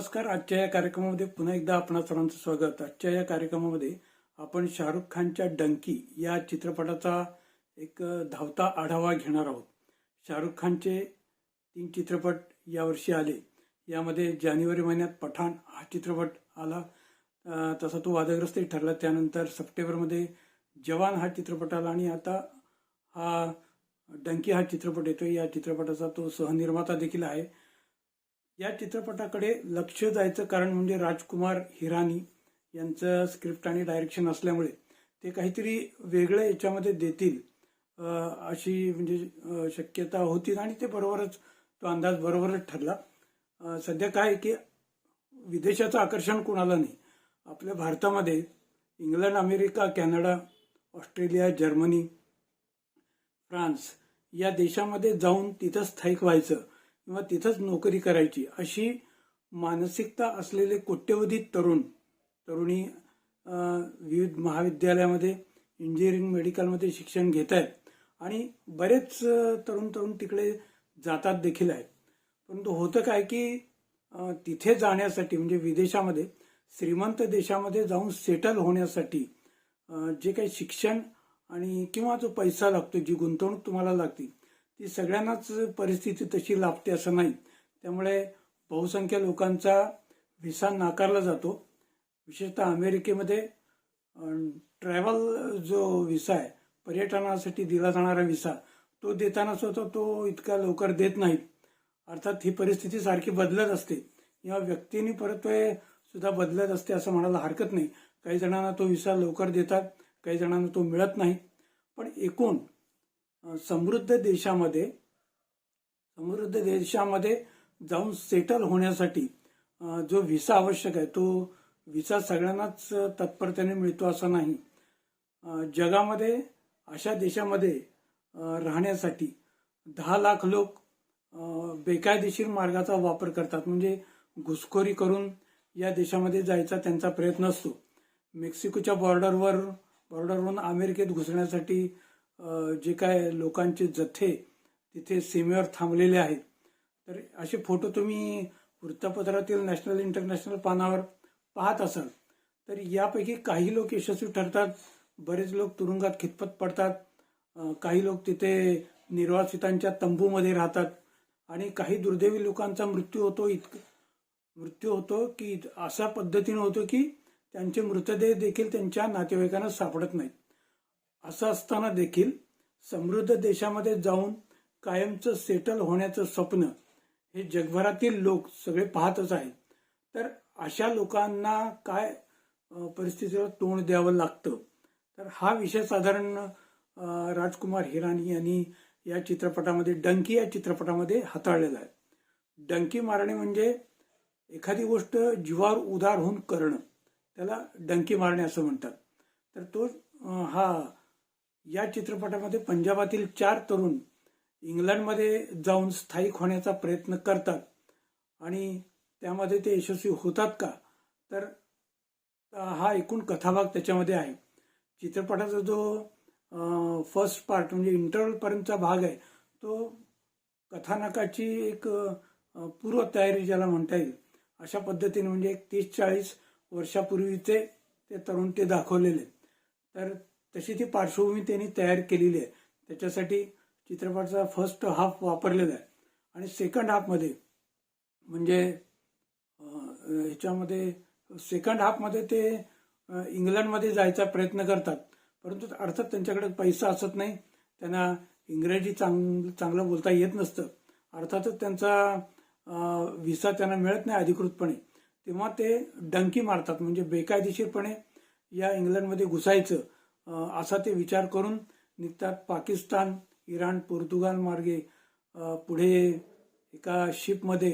नमस्कार. आजच्या या कार्यक्रमामध्ये पुन्हा एकदा आपणा सर्वांचं स्वागत. आजच्या या कार्यक्रमामध्ये आपण शाहरुख खानच्या डंकी या चित्रपटाचा एक धावता आढावा घेणार आहोत. शाहरुख खानचे तीन चित्रपट यावर्षी आले. यामध्ये जानेवारी महिन्यात पठाण हा चित्रपट आला. तसा तो वादग्रस्तही ठरला. त्यानंतर सप्टेंबरमध्ये जवान हा चित्रपट आला आणि आता हा डंकी हा चित्रपट येतो या चित्रपटाचा तो सहनिर्माता देखील आहे. या चित्रपटाकडे लक्ष जायचं कारण म्हणजे राजकुमार हिरानी यांचं स्क्रिप्ट आणि डायरेक्शन असल्यामुळे ते काहीतरी वेगळं याच्यामध्ये देतील अशी म्हणजे शक्यता होती आणि ते बरोबरच तो अंदाज बरोबरच ठरला. सध्या काय आहे की विदेशाचं आकर्षण कोणाला नाही. आपल्या भारतामध्ये England America Canada Australia Germany France या देशामध्ये जाऊन तिथं स्थायिक व्हायचं. किंवा तिथंच नोकरी करायची अशी मानसिकता असलेले कोट्यवधी तरुण तरुणी विविध महाविद्यालयामध्ये इंजिनिअरिंग मेडिकलमध्ये शिक्षण घेत आहेत आणि बरेच तरुण तरुण तिकडे जातात देखील आहेत. परंतु होतं काय की तिथे जाण्यासाठी म्हणजे विदेशामध्ये श्रीमंत देशामध्ये जाऊन सेटल होण्यासाठी जे काही शिक्षण आणि किंवा जो पैसा लागतो जी गुंतवणूक तुम्हाला लागते ती सगळ्यांनाच परिस्थिती तशी लाभते असं नाही. त्यामुळे बहुसंख्य लोकांचा व्हिसा नाकारला जातो. विशेषतः अमेरिकेमध्ये ट्रॅव्हल जो व्हिसा आहे पर्यटनासाठी दिला जाणारा व्हिसा तो देताना सुद्धा तो इतका लवकर देत नाहीत. अर्थात ही परिस्थिती सारखी बदलत असते. किंवा व्यक्तीने परत सुद्धा बदलत असते असं म्हणायला हरकत नाही. काही जणांना तो व्हिसा लवकर देतात काही जणांना तो मिळत नाही. पण एकूण समृद्ध देशामध्ये समृद्ध देशामध्ये जाऊन सेटल होण्यासाठी जो व्हिसा आवश्यक आहे तो व्हिसा सगळ्यांनाच तत्परतेने मिळतो असं नाही. जगामध्ये अशा देशामध्ये राहण्यासाठी दहा लाख लोक बेकायदेशीर मार्गाचा वापर करतात. म्हणजे घुसखोरी करून या देशामध्ये जायचा त्यांचा प्रयत्न असतो. मेक्सिकोच्या बॉर्डरवर बॉर्डरवरून अमेरिकेत घुसण्यासाठी जे काय लोकांचे जथे तिथे सीमेवर थांबलेले आहेत. तर असे फोटो तुम्ही वृत्तपत्रातील नॅशनल इंटरनॅशनल पानावर पाहत असाल. तर यापैकी काही लोक यशस्वी ठरतात बरेच लोक तुरुंगात खितपत पडतात काही लोक तिथे निर्वासितांच्या तंबूमध्ये राहतात आणि काही दुर्दैवी लोकांचा मृत्यू होतो इतक मृत्यू होतो की अशा पद्धतीने होतो की त्यांचे मृतदेह देखील त्यांच्या नातेवाईकांना सापडत नाहीत. असं असताना देखील समृद्ध देशामध्ये जाऊन कायमचं सेटल होण्याचं स्वप्न हे जगभरातील लोक सगळे पाहतच आहेत. तर अशा लोकांना काय परिस्थितीला तोंड द्यावं लागतं? तर हा विषय साधारण राजकुमार हिरानी यांनी या चित्रपटामध्ये डंकी या चित्रपटामध्ये हाताळलेला आहे. डंकी मारणे म्हणजे एखादी गोष्ट जीवावर उदार होऊन करणं. त्याला डंकी मारणे असं म्हणतात. तर तो हा या चित्रपटामध्ये पंजाबातील चार तरुण इंग्लंडमध्ये जाऊन स्थायिक होण्याचा प्रयत्न करतात. आणि त्यामध्ये ते यशस्वी होतात का? तर हा एकूण कथाभाग त्याच्यामध्ये आहे. चित्रपटाचा जो फर्स्ट पार्ट म्हणजे इंटरव्हलपर्यंतचा भाग आहे तो कथानकाची एक पूर्वतयारी ज्याला म्हणता येईल अशा पद्धतीने म्हणजे एक तीस चाळीस वर्षापूर्वीचे ते तरुण ते दाखवलेले. तर तशी ती पार्श्वभूमी त्यांनी तयार केलेली आहे. त्याच्यासाठी चित्रपटाचा फर्स्ट हाफ वापरलेला आहे. आणि सेकंड हाफमध्ये म्हणजे ह्याच्यामध्ये सेकंड हाफमध्ये ते इंग्लंडमध्ये जायचा प्रयत्न करतात. परंतु अर्थात त्यांच्याकडे पैसा असत नाही. त्यांना इंग्रजी चांग चांगलं बोलता येत नसतं. अर्थातच त्यांचा व्हिसा त्यांना मिळत नाही अधिकृतपणे. तेव्हा ते डंकी मारतात म्हणजे बेकायदेशीरपणे या इंग्लंडमध्ये घुसायचं. असा ते विचार करून निघतात. पाकिस्तान इराण पोर्तुगाल मार्गे पुढे एका शिपमध्ये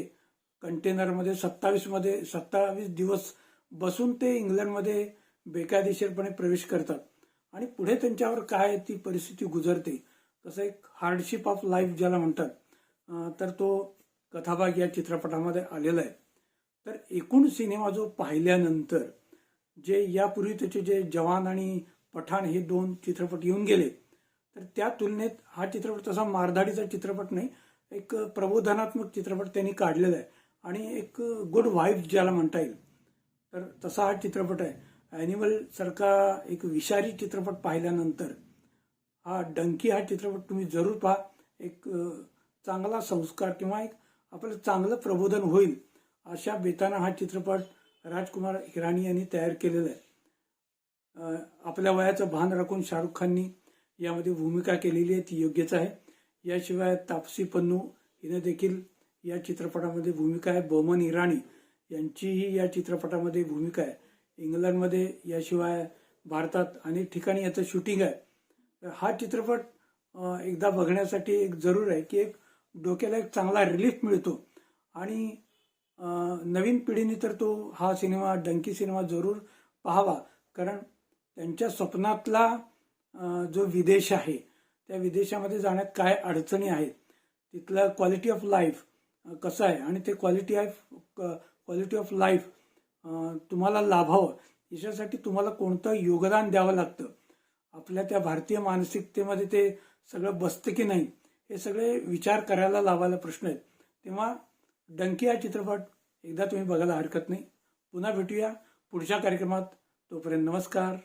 कंटेनरमध्ये सत्तावीसमध्ये सत्तावीस दिवस बसून ते इंग्लंडमध्ये बेकायदेशीरपणे प्रवेश करतात. आणि पुढे त्यांच्यावर काय ती परिस्थिती गुजरते. तसं एक हार्डशिप ऑफ लाईफ ज्याला म्हणतात. तर तो कथाभाग या चित्रपटामध्ये आलेला आहे. तर एकूण सिनेमा जो पाहिल्यानंतर जे यापूर्वी त्याचे जे जवान आणि पठाण हे दोन चित्रपट येऊन गेले. तर त्या तुलनेत हा चित्रपट तसा मारधाडीचा चित्रपट नाही एक प्रबोधनात्मक चित्रपट त्यांनी काढलेला आहे. आणि एक गुड वाईफ ज्याला म्हणता येईल. तर तसा हा चित्रपट आहे. ॲनिमल सारखा एक विषारी चित्रपट पाहिल्यानंतर हा डंकी हा चित्रपट तुम्ही जरूर पहा. एक चांगला संस्कार किंवा एक आपलं चांगलं प्रबोधन होईल अशा बेताना हा चित्रपट राजकुमार हिराणी यांनी तयार केलेला आहे. आपल्या वयाचं भान राखून शाहरुख खाननी यामध्ये भूमिका केलेली आहे ती योग्यच आहे. याशिवाय तापसी पन्नू हिने देखील या चित्रपटामध्ये भूमिका आहे. बोमन इराणी यांचीही या चित्रपटामध्ये भूमिका आहे. इंग्लंडमध्ये याशिवाय भारतात अनेक ठिकाणी याचं शूटिंग आहे. तर हा चित्रपट एकदा बघण्यासाठी एक जरूर आहे की एक डोक्याला एक चांगला रिलीफ मिळतो. आणि नवीन पिढीने तर तो हा सिनेमा डंकी सिनेमा जरूर पाहावा. कारण त्यांच्या स्वप्नातला जो विदेश आहे त्या विदेशामध्ये जाण्यात काय अडचणी आहेत तिथलं क्वालिटी ऑफ लाईफ कसं आहे? आणि ते quality of quality of life तुम्हाला लाभावं. याच्यासाठी तुम्हाला कोणतं योगदान द्यावं लागतं? आपल्या त्या भारतीय मानसिकतेमध्ये ते सगळं बसतं की नाही हे सगळे विचार करायला लावायला प्रश्न आहेत. तेव्हा डंकी हा चित्रपट एकदा तुम्ही बघायला हरकत नाही. पुन्हा भेटूया पुढच्या कार्यक्रमात. तोपर्यंत नमस्कार.